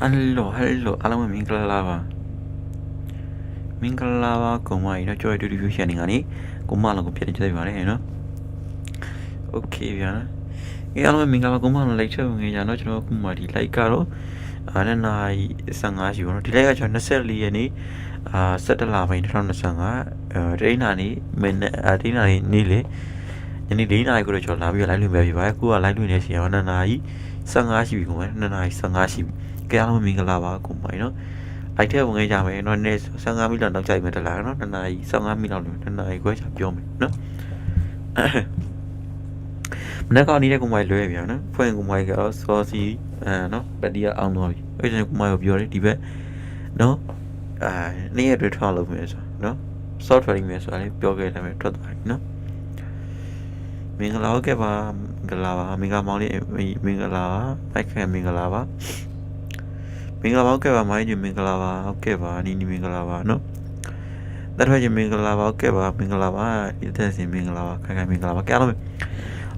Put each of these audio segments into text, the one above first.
ဟယ်လိုဟယ်လိုအားလုံးပဲမင်္ဂလာပါမင်္ဂလာပါကောင်မကြီးနော်ကြော်ရတူတူဖြူရှင်နေကနေကိုမလောင်ကိုပြန်ကြည့်ပါရစေနော်โอเคဗျာအေးအားလုံးပဲမင်္ဂလာပါကောင်မလောင်လိုက်ချက်ဝင်ကြနော်ကျွန်တော်ခုမှဒီ like ကတော့အာနနာ15ရှိပါတော့ဒီ like ကကျွန်တော်24ရက်နေ့အာ17လပိုင်း2025အဲဒိနာနေ့မင်းအာဒိနာနေ့နေ့လေညနေ4နာရီကိုတော့ကျွန်တော်လာပြီး live လွှင့်ပြပြပါအခုက live လွှင့်နေစီအောင်2နာရီ15ရှိပြီကောင်မ2နာရီ15ရှိပြီ ကဲအားလုံးမင်္ဂလာပါကိုမိုင်နော်လိုက်ထဲဝင်ခဲ့ကြမယ်နော်နေ့15မိနစ်လောက်ကြိုက်မယ်တလားနော်2နာရီ15မိနစ်လောက်2နာရီခွဲချပြောမယ်နော်မနေ့ကနေတဲ့ကိုမိုင်လွဲပြန်နော်ဖွင့်ကိုမိုင်ကတော့စောစီအဲနော်ဘက်တီးအောင်သွားပြီအဲ့ဒါကိုမိုင်ကိုပြောတယ်ဒီဘက်နော်အာနေ့ရက်တွေထွက်လို့မယ်ဆိုနော် software မယ်ဆိုတာလေးပြောခဲ့တယ်မယ်ထွက်သွားပြီနော်မင်္ဂလာဟုတ်ကဲ့ပါမင်္ဂလာပါမင်္ဂလာမောင်လေးမင်္ဂလာပါဖိုက်ခဲမင်္ဂလာပါမ င်္ဂလာပါဟုတ်ကဲ့ပါမိုင်းကြီးမင်္ဂလာပါဟုတ်ကဲ့ပါနီနီမင်္ဂလာပါနော်တထွေးကြီးမင်္ဂလာပါဟုတ်ကဲ့ပါမင်္ဂလာပါဒီသက်စင်မင်္ဂလာပါခိုင်ခိုင်မင်္ဂလာပါကဲအားလုံး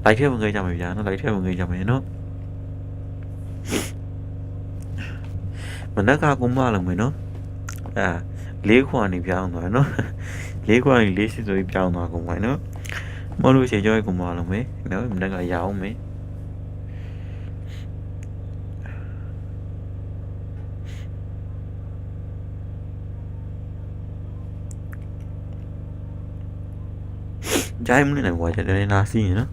လိုက်ထဲဝင်ကြကြမယ်ဗျာနော်လိုက်ထဲဝင်ကြကြမယ်နော်မနက်ကကုမလုံးမယ်နော်အာလေးခွာနေပြောင်းသွားနော်လေးခွာနေလေးစစ်ဆိုပြီးပြောင်းသွားကုန်ပါနော်မဟုတ်လို့ရှိရင်ကြောက်ကုမလုံးမယ်နော်မနက်ကရအောင်မယ် ဂျိုင်းမနေနိုင်ဘူးကွာတယ်နာစီနော်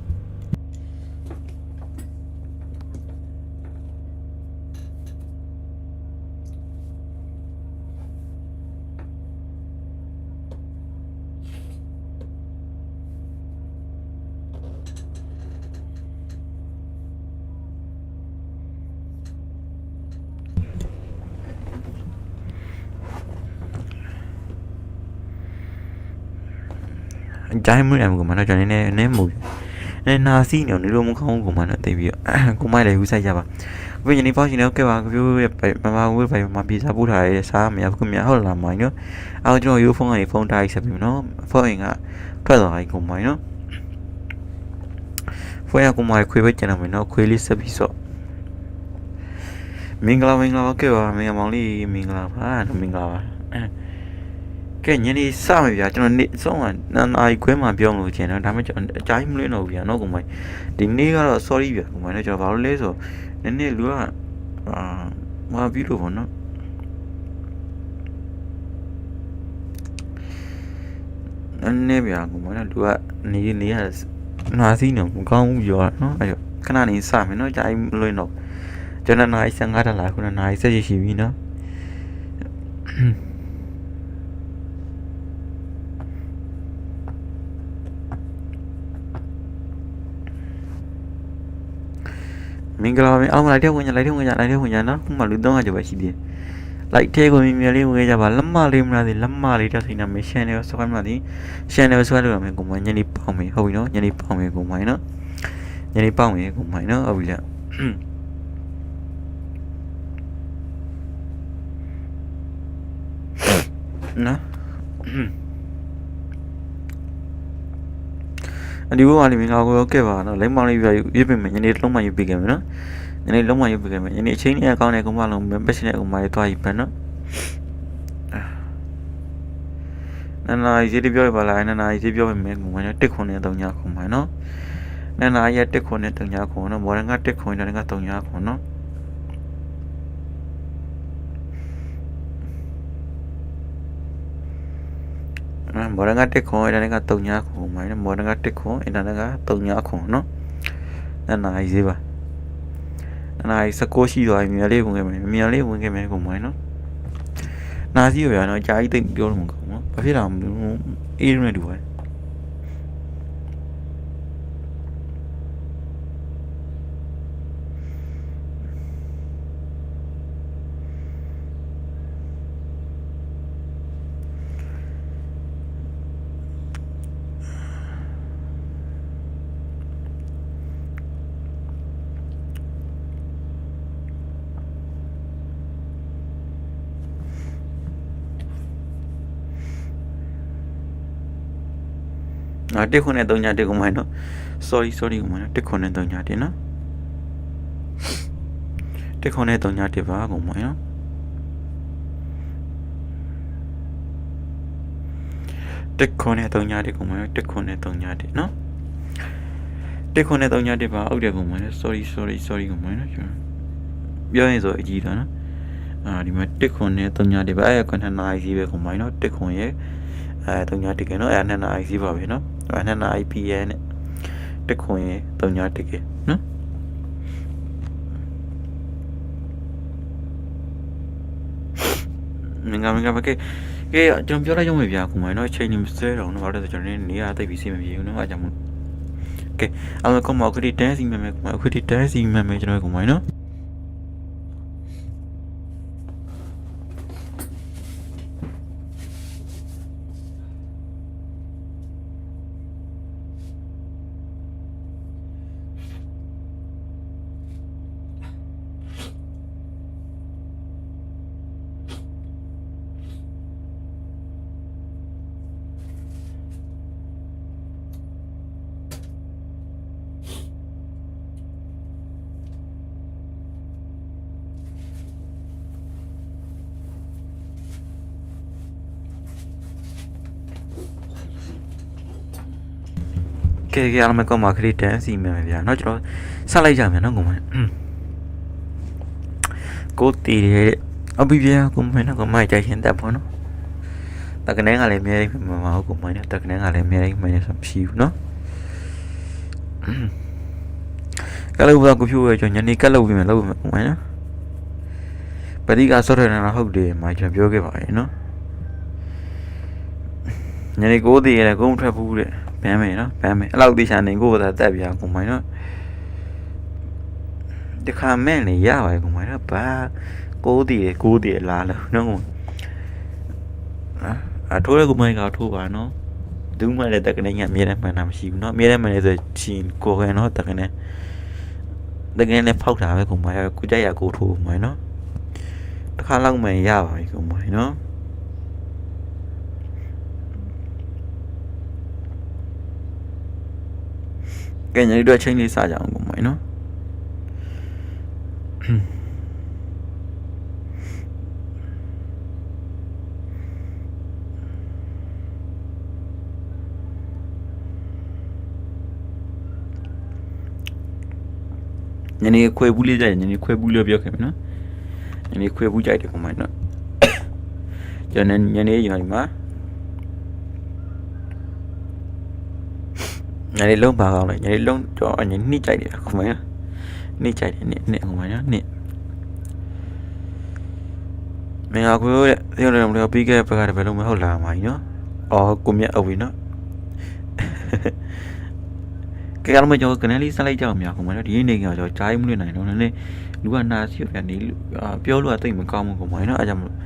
ဂျိုင်းမနေနိုင်ဘူးကွာမနော်ကျွန်တော်နည်းနည်းနည်းမူနည်းနာစီနေနေလို့မကောင်းဘူးကွာမနော်တိတ်ပြီးတော့ကိုမိုက်လည်းယူဆိုင်ကြပါဘယ်ညနေပေါ့ရှင်တော့ကဲပါကြိုးရဲ့မမဝေးပိုင်မှာပြေစားပို့ထားရဲစားမရဘူးခင်ဗျာဟုတ်လားမိုင်းနော်အော်ကျွန်တော်ယူဖုန်းကနေဖုန်းထားဆက်ပြီနော်ဖုန်းကထွက်သွားပြီကိုမိုင်းနော်ဖုန်းကကိုမိုင်းခွေပဲကျန်တယ်နော်ခွေလေးဆက်ပြီးဆိုမင်္ဂလာမင်္ဂလာကဲပါမင်္ဂလာမောင်လေးမင်္ဂလာပါမင်္ဂလာပါ ကဲညနေစမယ်ဗျာကျွန်တော်နေ့ဆုံးကနာနာရီခွဲမှပြောင်းလို့ချင်တယ်ဒါပေမဲ့ကျွန်တော်အကြိုင်းမလွင့်တော့ဘူးဗျာနော်ကုမိုင်းဒီနေ့ကတော့ sorry ဗျာကုမိုင်းလည်းကျွန်တော်ဘာလို့လဲဆိုနည်းနည်းလူကအာမပြီးလို့ပေါ့နော်နည်းနည်းဗျာကုမိုင်းလည်းလူကနေနေရနာစီနေမကောင်းဘူးပြောနော်အဲ့တော့ခဏနေစမယ်နော်အကြိုင်းမလွင့်တော့ကျွန်တော်နာရီ15ဒေါ်လာခုနနာရီဆက်ရှိပြီနော် မင်္ဂလာပါအားလုံးလိုက်တဲ့ဝင်ကြလိုက်တဲ့ဝင်ကြလိုက်တဲ့ဝင်ကြနော်ခုမှလူ300ကျော်ပဲရှိသေးတယ်လိုက်တဲ့ကိုမြင်မြင်လေးဝင်ကြပါလက်မလေးမလားဒီလက်မလေးတက်ဆိုင်နာမရှန်နေဆွဲမလားဒီရှန်နေဆွဲလို့ရမယ်ကိုမညနေပေါင်းမယ်ဟုတ်ပြီနော်ညနေပေါင်းမယ်ကိုမိုင်းနော်ညနေပေါင်းမယ်ကိုမိုင်းနော်ဟုတ်ပြီလားနော်အ ဒီဘောကလည်းမင်္ဂလာကိုကဲပါနော်လိမ့်မောင်လေးပြရွပြမယ်ညနေလုံးမှရွပြခဲ့မယ်နော်ညနေလုံးမှရွပြခဲ့မယ်ညနေအချိန်ကြီးအကောင်းတဲ့ကောင်မလုံးမက်ရှင်တဲ့ကောင်မလေးတွားယူပဲနော်နနာရေးတပြောပြပါလားနနာရေးပြောပြမယ်ကောင်မနဲ့တစ်ခွန်နဲ့3ညခွန်ပါနော်နနာရဲ့တစ်ခွန်နဲ့3ညခွန်နော်မော်ရန်ကတစ်ခွန်နဲ့3ညခွန်နော် မော်ရန်ကတစ်ခွန်အဲ့ဒါက3ညခွန်မိုင်းနော်မော်ရန်ကတစ်ခွန်အဲ့ဒါက3ညခွန်နော်နနာရေးပါနနာရေး16ရှိသွားပြီမြန်လေးဝင်ခဲ့မယ်မြန်လေးဝင်ခဲ့မယ်ကောင်မိုင်းနော်နာစီရရနော်ကြာကြီးတိတ်ပြောလို့မကောင်းဘူးဘာဖြစ်တာမလို့အေးရုံနဲ့တူပါငါတစ် ခွန်းနဲ့3ညတစ်ခုမိုင်းနော် sorry sorry ကမိုင်းနော်တစ်ခွန်းနဲ့3ညတင်နော်တက်ခွန်နဲ့3ည1ပါကိုမိုင်းနော်တက်ခွန်နဲ့3ည1ကိုမိုင်းနော်တက်ခွန်နဲ့3ည1နော်တက်ခွန်နဲ့3ည1ပါအောက်တယ်ကိုမိုင်းနော် sorry sorry sorry ကိုမိုင်းနော်ကျွန်တော်ပြောရင်ဆိုအကြီးတာနော်အာဒီမှာတက်ခွန်နဲ့3ည1ပါအဲ့ကွန်ထနာ IC ပဲကိုမိုင်းနော်တက်ခွန်ရဲ့အဲ3ည1ကနော်အဲ့နှစ်နာ IC ပါပဲနော်အဲ့ နှစ်နာ IPN နဲ့တက်ခွန်ရဲ့3ည1ကနော်မင်္ဂလာမင်္ဂလာပါကဲကဲကျွန်တော်ပြောလိုက်ရုံပဲဗျာခုမှနော်အချိန်နေမစဲတော့နော်ဘာလို့လဲဆိုတော့ကျွန်တော်နေရာတိတ်ပြီးစိတ်မပြေဘူးနော်အားကြောင့်မို့ကဲအမကောမအခုဒီတန်းစီမယ်မယ်ခုမှအခုဒီတန်းစီမယ်မယ်ကျွန်တော်ခုမှနော် ကဲကဲအမကောမအခုဒီတန်းစီမယ်မယ်ဗျာနော်ကျွန်တော်ဆက်လိုက်ကြမယ်နော်ခုမှကိုတီရဲ့အဘိဗျာခုမှနော်ခုမှကြိုက်ရှင်တက်ပေါ့နော်တကနေကလည်းအများကြီးမမဟုတ်ခုမှနော်တကနေကလည်းအများကြီးမနေဆိုမရှိဘူးနော်ကလည်းဘာကိုဖြိုးရကျွန်ညနေကလောက်ပြီမယ်လောက်ပြီမယ်ခုမှနော်ပရိကဆော့ရနေတာဟုတ်တယ်မကျွန်တော်ပြောခဲ့ပါရဲ့နော်ညနေ9:00တည်းလည်းကုန်းထွက်ဘူးတဲ့ ဘမ်းမယ်နော်ဘမ်းမယ်အဲ့လောက်တိချာနေကိုယ်ကတက်ပြကုန်မိုင်းနော်ဒီခါမဲ့နေရပါကုန်မိုင်းနော်ဘာ9:00တည်း9:00တည်းလာလို့နော်ကုန်အထိုးရကုန်မိုင်းကထိုးပါနော်ဒူးမလည်းတက်ကလေးညအမြဲတမ်းမှန်တာမရှိဘူးနော်အမြဲတမ်းမှန်နေဆိုချင်းကိုယ်ကနော်တက်ကလေးတကယ်လည်းဖောက်တာပဲကုန်မိုင်းကိုကြိုက်ရကိုထိုးမိုင်းနော်တစ်ခါလောက်မှရပါပြီကုန်မိုင်းနော် ကဲညနေတို့အချိန်လေးစကြအောင်ကုန်မိုင်းနော်ညနေခွဲဘူးလေးကြိုက်ညနေခွဲဘူးလေးပြောခဲ့မယ်နော်ညနေခွဲဘူးကြိုက်တယ်ကုန်မိုင်းနော်ကျွန်တော်ညနေညီမ ညာလေးလုံးပါကောင်းလေညာလေးလုံးတော့အညာနှိကြိုက်တယ်ခုမနော်နှိကြိုက်တယ်နှိနှိခုမနော်နှိမင်းအခုတဲ့ပြောတယ်မလို့ပြီးခဲ့တဲ့ဘက်ကဘယ်လိုမဟုတ်လာမှာကြီးနော်အော်ကိုမြတ်အဝီနော်ကဲကလည်းမကျော်ကနေလေးဆက်လိုက်ကြအောင်များခုမနော်ဒီနေ့ကကျွန်တော်ကြားမလို့နိုင်တော့နည်းနည်းလူကနာစီပြန်နေပြောလို့ကတိတ်မကောင်းဘူးခုမနော်အဲကြောင့်မလို့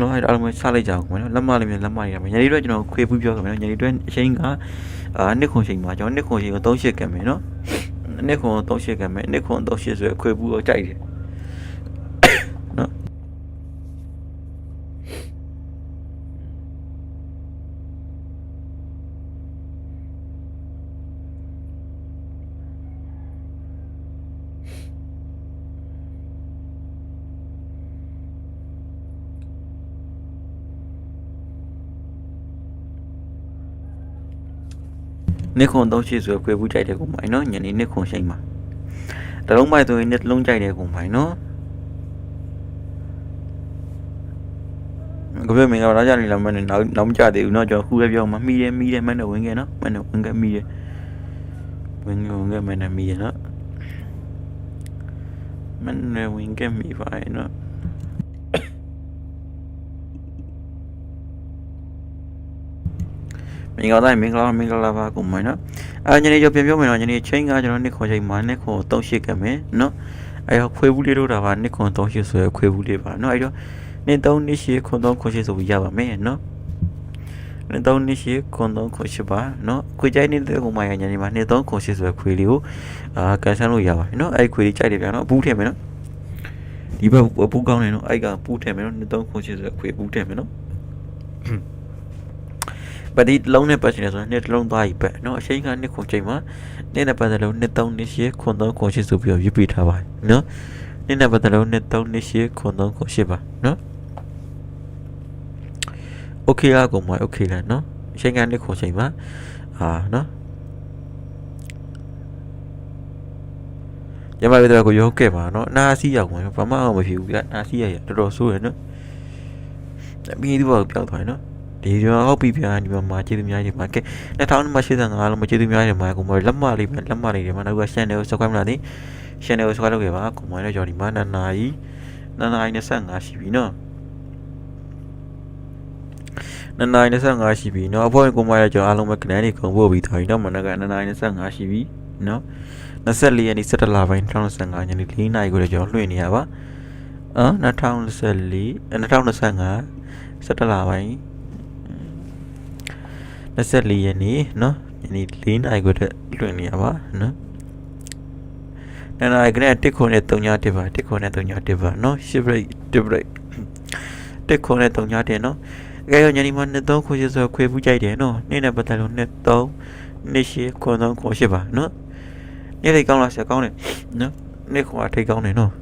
နော်အဲ့ဒါအလုံးဆက်လိုက်ကြအောင်ခုမနော်လက်မလေးမြလက်မလေးရမယ်ညာလေးတော့ကျွန်တော်ခွေပူးပြောခဲ့မယ်နော်ညာလေးတော့အချိန်ကအာနှစ်ခွန်ချိန်မှာကျွန်တော်နှစ်ခွန်ချိန်ကို38ကံမယ်နော်နှစ်ခွန်38ကံမယ်နှစ်ခွန်38ဆိုရခွေဘူးတော့ကြိုက်တယ် nekon tau chi zue kwe bu chai de kum ai no nyani nekon chai mà. Ta long bai tôi net long chạy de kum ai nó. Có biết mình đâu đó ra thì là mình nấu nấu cho thì nó cho khu vô mà. Mi đây mi đây, mấy đầu nghe nó, mấy đầu nghe mi đây. Mình đầu nghe mình là mi nó. Mình đầu nghe mi phải nó. မင်္ဂလာတိုင်းမင်္ဂလာမင်္ဂလာပါကိုမိုင်းနော်အဲညနေကျပြန်ပြောမယ်နော်ညနေချိန်ကကျွန်တော်နှစ်ခွန်ချိန်မှာနှစ်ခွန်38ကမယ်နော်အဲခွေးဘူးလေးတို့တာပါနှစ်ခွန်38ဆိုရခွေးဘူးလေးပါနော်အဲတော့နှစ်3နှစ်8ခွန်3ခွန်8ဆိုပြီးရပါမယ်နော်နှစ်သုံးနှစ်ရှိခွန်သုံးခွန်ရှိပါနော်ခွေကြိုက်နေတဲ့ကောင်မရညာနေမှာနှစ်သုံးခွန်ရှိဆိုခွေလေးကိုအာကန်ဆယ်လို့ရပါတယ်နော်အဲ့ခွေလေးကြိုက်တယ်ဗျာနော်ဘူးထည့်မယ်နော်ဒီဘက်ဘူးကောင်းတယ်နော်အဲ့ကဘူးထည့်မယ်နော်နှစ်သုံးခွန်ရှိဆိုခွေဘူးထည့်မယ်နော် ပတိတစ်လုံးနဲ့ပတ်ချင်တယ်ဆိုရင်နှစ်တစ်လုံးသွားပြီပဲเนาะအချိန်ကနှစ်ခုချိန်မှာနှစ်နဲ့ပတ်သက်လို့နှစ်သုံးနှစ်ရှစ်ခွန်သုံးခွန်ရှစ်ဆိုပြီးတော့ရွပြထားပါတယ်เนาะနှစ်နဲ့ပတ်သက်လို့နှစ်သုံးနှစ်ရှစ်ခွန်သုံးခွန်ရှစ်ပါเนาะโอเคလားကောင်မโอเคလားเนาะအချိန်ကနှစ်ခုချိန်မှာအာเนาะရမရတဲ့ကိုရောခဲ့ပါเนาะနာစီရောက်မှာဘာမှမဖြစ်ဘူးကနာစီရရတော်တော်ဆိုးရเนาะပြီးဒီဘောပြောက်သွားတယ်เ ဒီဒီမှာဟုတ်ပြီဗျာဒီမှာမှာကျေးဇူးများကြီးပါကဲ2085လုံးမကျေးဇူးများကြီးပါကိုမလက်မလေးပဲလက်မလေးတွေမှာနောက်က channel ကို subscribe လုပ်သည် channel ကို subscribe လုပ်ခဲ့ပါကိုမလည်းကြော်ဒီမှာနာနာကြီးနာနာကြီး25ရှိပြီနော်နာနာကြီး25ရှိပြီနော်အဖွဲ့ကိုမလည်းကြော်အားလုံးပဲကနန်းနေကုန်ဖို့ပြီးသွားပြီနော်မနက်ကနာနာကြီး25ရှိပြီနော်24ရက်နေ့17လပိုင်း2025ညနေ4နာရီကိုလည်းကျွန်တော်လွှင့်နေရပါအာ2024 2025 17လပိုင်း 24ရက်နေ့နော်ညနေ4နာရီခွဲတက်လွှင့်နေရပါနော်နနာကနဲ့တစ်ခုနဲ့၃ညတစ်ပါတစ်ခုနဲ့၃ညတစ်ပါနော်ရှစ် break တစ် break တစ်ခုနဲ့၃ညတစ်နော်အကယ်၍ညနေမှာနှစ်သုံးခွေရဆိုခွေပူးကြိုက်တယ်နော်နေ့နဲ့ပတ်သက်လို့နှစ်သုံးနှစ်ရှစ်ခွန်သုံးခွန်ရှစ်ပါနော်နေ့လေးကောင်းလားဆရာကောင်းတယ်နော်နေ့ခွန်အထိတ်ကောင်းတယ်နော်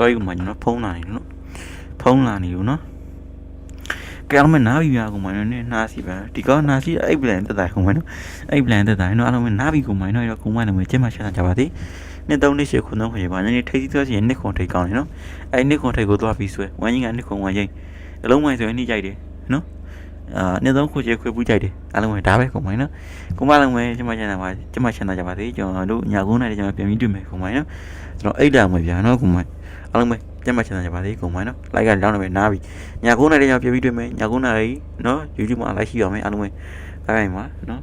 sorry ကမှကျွန်တော်ဖုန်းလာနေလို့ဖုန်းလာနေလို့နော်ကဲအားလုံးပဲနားပြီပြကုန်မှနော်နဲ့နားစီပါဒီကောနားစီအဲ့ plan တက်တိုင်းကုန်မှနော်အဲ့ plan တက်တိုင်းနော်အားလုံးပဲနားပြီကုန်မှနော်အဲ့တော့ကုန်မှလည်းမကျက်မှရှာကြပါသေးနှစ်သုံးနှစ်ရှစ်ခုသုံးခွေပါညနေထိပ်စီးသွားစီရင်နှစ်ခွန်ထိပ်ကောင်းတယ်နော်အဲ့နှစ်ခွန်ထိပ်ကိုသွားပြီးဆွဲဝမ်းကြီးကနှစ်ခွန်ဝမ်းချင်းအလုံးမိုင်းဆိုရင်နှိကြိုက်တယ်နော်အာနှစ်သုံးခွေချေခွေပူးကြိုက်တယ်အားလုံးပဲဒါပဲကုန်မှနော်ကုန်မှလည်းပဲကျမချန်တာပါကျမချန်တာကြပါသေးကျွန်တော်တို့ညာကုန်းနိုင်ကျွန်တော်ပြန်ပြီးတွေ့မယ်ကုန်မှနော်ကျွန်တော်အိတ်တာမယ်ဗျာနော်ကုန်မှ အားလုံးပဲကြက်မှချင်ကြပါသေးကုန်ပါနော်လိုက်ကလောင်းနေပဲနားပြီညာကုန်းနိုင်တဲ့ကြောင့်ပြပြီးတွေ့မယ်ညာကုန်းနိုင်နော် YouTube မှာ like ရှိရမယ်အားလုံးပဲဘိုင်ဘိုင်ပါနော်